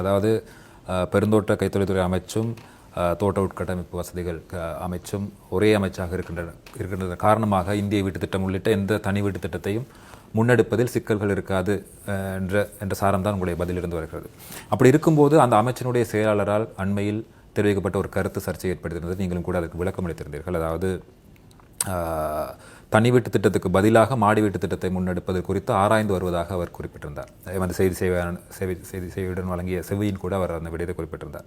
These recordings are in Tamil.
அதாவது பெருந்தோட்ட கைத்தொழில்துறை அமைச்சும் தோட்ட உட்கட்டமைப்பு வசதிகள் அமைச்சும் ஒரே அமைச்சாக இருக்கின்றன இருக்கின்றன காரணமாக இந்திய வீட்டு திட்டம் உள்ளிட்ட எந்த தனி வீட்டு திட்டத்தையும் முன்னெடுப்பதில் சிக்கல்கள் இருக்காது என்ற என்ற சாரம் தான் உங்களுடைய பதிலிருந்து வருகிறது. அப்படி இருக்கும்போது அந்த அமைச்சினுடைய செயலாளரால் அண்மையில் தெரிவிக்கப்பட்ட ஒரு கருத்து சர்ச்சை ஏற்படுத்தியிருந்தது. நீங்களும் கூட அதுக்கு விளக்கம் அளித்திருந்தீர்கள் அதாவது தனி வீட்டு திட்டத்துக்கு பதிலாக மாடி வீட்டு திட்டத்தை முன்னெடுப்பது குறித்து ஆராய்ந்து வருவதாக அவர் குறிப்பிட்டிருந்தார். வந்து செய்தி சேவையான சேவை செய்தி சேவையுடன் வழங்கிய செவியின் கூட அவர் அந்த விடயத்தை குறிப்பிட்டிருந்தார்.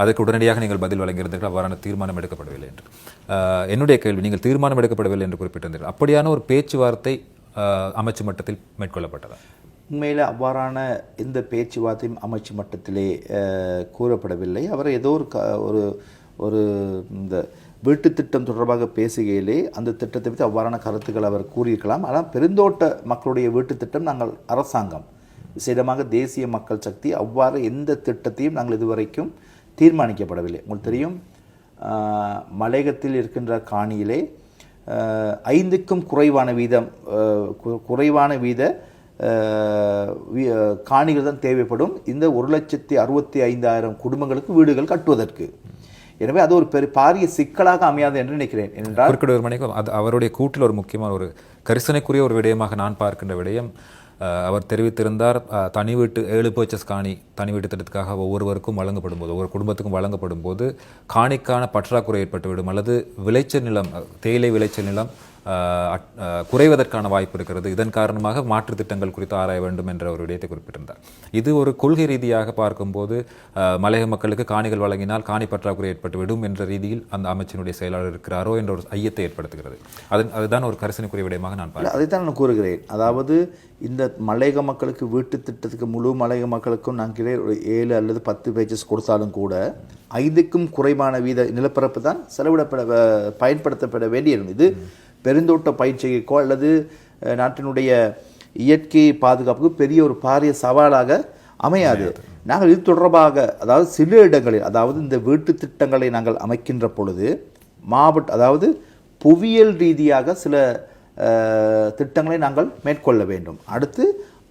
அதற்கு உடனடியாக நீங்கள் பதில் வழங்கியிருந்தீர்கள் அவ்வாறான தீர்மானம் எடுக்கப்படவில்லை என்று. என்னுடைய கேள்வி நீங்கள் தீர்மானம் எடுக்கப்படவில்லை என்று குறிப்பிட்டிருந்தீர்கள். அப்படியான ஒரு பேச்சுவார்த்தை அமைச்சு மட்டத்தில் மேற்கொள்ளப்பட்டதா? உண்மையில் அவ்வாறான எந்த பேச்சுவார்த்தையும் அமைச்சு மட்டத்திலே கூறப்படவில்லை. அவர் ஏதோ ஒரு க ஒரு ஒரு இந்த வீட்டு திட்டம் தொடர்பாக பேசுகையிலே அந்த திட்டத்தை பற்றி அவ்வாறான கருத்துக்கள் அவர் கூறியிருக்கலாம். ஆனால் பெருந்தோட்ட மக்களுடைய வீட்டு திட்டம் நாங்கள் அரசாங்கம். விசேடமாக தேசிய மக்கள் சக்தி அவ்வாறு எந்த திட்டத்தையும் நாங்கள் இதுவரைக்கும் தீர்மானிக்கப்படவில்லை. உங்களுக்கு தெரியும் மலையகத்தில் இருக்கின்ற காணியிலே ஐந்துக்கும் குறைவான வீதம் குறைவான வீத வீ- காணிகள் தான் தேவைப்படும். இந்த ஒரு லட்சத்தி அறுபத்தி ஐந்தாயிரம் குடும்பங்களுக்கு வீடுகள் கட்டுவதற்கு. எனவே அது ஒரு பெரிய பாரிய சிக்கலாக அமையாது என்று நினைக்கிறேன். ஏனென்றால் ஒரு மணிக்கு அது அவருடைய கூட்டில் ஒரு முக்கியமான ஒரு கரிசனைக்குரிய ஒரு விடயமாக நான் பார்க்கின்ற விடயம் அவர் தெரிவித்திருந்தார் தனி வீட்டு ஏழு பர்ச்சஸ் காணி தனி வீட்டு திட்டத்துக்காக ஒவ்வொருவருக்கும் வழங்கப்படும் போது ஒவ்வொரு குடும்பத்துக்கும் வழங்கப்படும் போது காணிக்கான பற்றாக்குறை ஏற்பட்டுவிடும். அல்லது விளைச்சல் நிலம் தேயிலை விளைச்சல் நிலம் குறைவதற்கான வாய்ப்பு இருக்கிறது. இதன் காரணமாக மாற்றுத் திட்டங்கள் குறித்து ஆராய வேண்டும் என்ற ஒரு விடயத்தை குறிப்பிட்டிருந்தார். இது ஒரு கொள்கை ரீதியாக பார்க்கும்போது அஹ், மலையக மக்களுக்கு காணிகள் வழங்கினால் காணி பற்றாக்குறை ஏற்பட்டுவிடும் என்ற ரீதியில் அந்த அமைச்சினுடைய செயலாளர் இருக்கிறாரோ என்ற ஒரு ஐயத்தை ஏற்படுத்துகிறது. அது அதுதான் ஒரு கரிசனைக்குரிய விடயமாக நான் பார்க்கிறேன். அதைத்தான் நான் கூறுகிறேன். அதாவது இந்த மலையக மக்களுக்கு வீட்டு திட்டத்துக்கு முழு மலையக மக்களுக்கும் நாங்கள் ஒரு ஏழு அல்லது பத்து பேஜஸ் கொடுத்தாலும் கூட ஐந்துக்கும் குறைவான வீத நிலப்பரப்பு தான் செலவிடப்பட பயன்படுத்தப்பட வேண்டியிருந்தது. இது பெருந்தோட்ட பயிற்சிக்கோ அல்லது நாட்டினுடைய இயற்கை பாதுகாப்புக்கு பெரிய ஒரு பாரிய சவாலாக அமையாது. நாங்கள் இது தொடர்பாக அதாவது சில இடங்களில் அதாவது இந்த வீட்டு திட்டங்களை நாங்கள் அமைக்கின்ற பொழுது மாவட்ட அதாவது புவியியல் ரீதியாக சில திட்டங்களை நாங்கள் மேற்கொள்ள வேண்டும். அடுத்து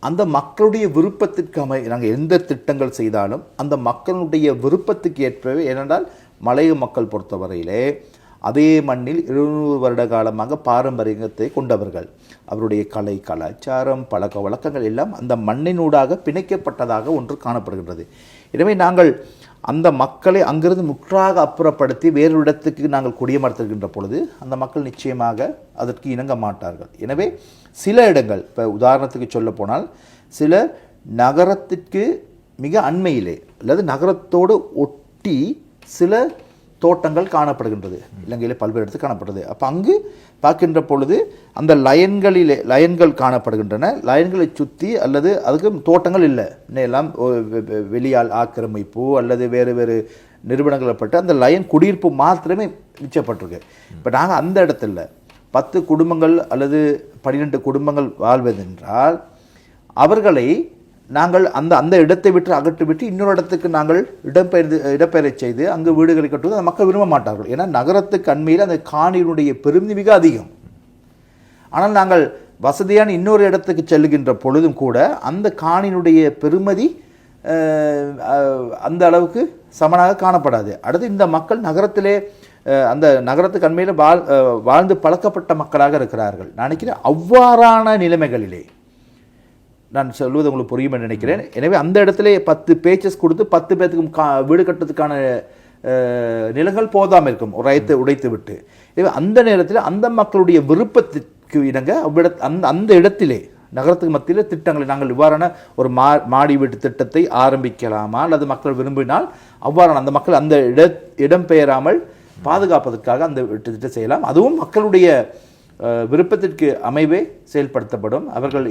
அந்த மக்களுடைய விருப்பத்திற்கு அமை நாங்கள் எந்த திட்டங்கள் செய்தாலும் அந்த மக்களுடைய விருப்பத்துக்கு ஏற்பவே ஏனென்றால் மலைய மக்கள் பொறுத்தவரையிலே அதே மண்ணில் இருநூறு வருட காலமாக பாரம்பரியத்தை கொண்டவர்கள். அவருடைய கலை கலாச்சாரம் பழக்க வழக்கங்கள் எல்லாம் அந்த மண்ணினூடாக பிணைக்கப்பட்டதாக ஒன்று காணப்படுகின்றது. எனவே நாங்கள் அந்த மக்களை அங்கிருந்து முற்றாக அப்புறப்படுத்தி வேறு இடத்துக்கு நாங்கள் குடியமர்த்துகின்ற பொழுது அந்த மக்கள் நிச்சயமாக அதற்கு இணங்க மாட்டார்கள். எனவே சில இடங்கள் இப்போ உதாரணத்துக்கு சொல்ல போனால் சில நகரத்திற்கு மிக அண்மையிலே அல்லது நகரத்தோடு ஒட்டி சில தோட்டங்கள் காணப்படுகின்றது. இலங்கையில் பல்வேறு இடத்தில் காணப்படுது. அப்போ அங்கு பார்க்கின்ற பொழுது அந்த லயன்களிலே லயன்கள் காணப்படுகின்றன. லயன்களை சுற்றி அல்லது அதுக்கு தோட்டங்கள் இல்லை. எல்லாம் வெளியால் ஆக்கிரமிப்பு அல்லது வேறு வேறு நிறுவனங்களை பட்டு அந்த லயன் குடியிருப்பு மாத்திரமே மிச்சப்பட்டிருக்கு. இப்போ நாங்கள் அந்த இடத்துல பத்து குடும்பங்கள் அல்லது பன்னிரெண்டு குடும்பங்கள் வாழ்வதென்றால் அவர்களை நாங்கள் அந்த அந்த இடத்தை விட்டு அகற்றிவிட்டு இன்னொரு இடத்துக்கு நாங்கள் இடம்பெயர்ந்து இடம்பெயரச் செய்து அங்கு வீடுகளை கட்டுவது அந்த மக்கள் விரும்ப மாட்டார்கள். ஏன்னா நகரத்துக்கு அண்மையில் அந்த காணியினுடைய பெருமதி மிக அதிகம். ஆனால் நாங்கள் வசதியான இன்னொரு இடத்துக்கு செல்லுகின்ற பொழுதும் கூட அந்த காணியினுடைய பெருமதி அந்த அளவுக்கு சமனாக காணப்படாது. அடுத்து இந்த மக்கள் நகரத்திலே அந்த நகரத்துக்கு அண்மையில் வாழ் வாழ்ந்து பழக்கப்பட்ட மக்களாக இருக்கிறார்கள். நான் நினைக்கிறேன் அவ்வாறான நிலைமைகளிலே நான் சொல்வது உங்களுக்கு புரியும் என்று நினைக்கிறேன். எனவே அந்த இடத்துல பத்து பேச்சஸ் கொடுத்து பத்து பேத்துக்கும் கா வீடு கட்டுறதுக்கான நிலங்கள் போதாமல் இருக்கும். உடைத்து உடைத்து விட்டு எனவே அந்த நேரத்தில் அந்த மக்களுடைய விருப்பத்திற்கு இணங்க அவ்விட அந்த அந்த இடத்திலே நகரத்துக்கு மத்தியில் திட்டங்களை நாங்கள் இவ்வாறான ஒரு மா மாடி வீட்டு திட்டத்தை ஆரம்பிக்கலாமா அல்லது மக்கள் விரும்பினால் அவ்வாறான அந்த மக்கள் அந்த இட இடம்பெயராமல் பாதுகாப்பதற்காக அந்த வீட்டு திட்டம் செய்யலாம். அதுவும் மக்களுடைய விருப்பத்திற்கு அமைவே செயல்படுத்தப்படும். அவர்கள்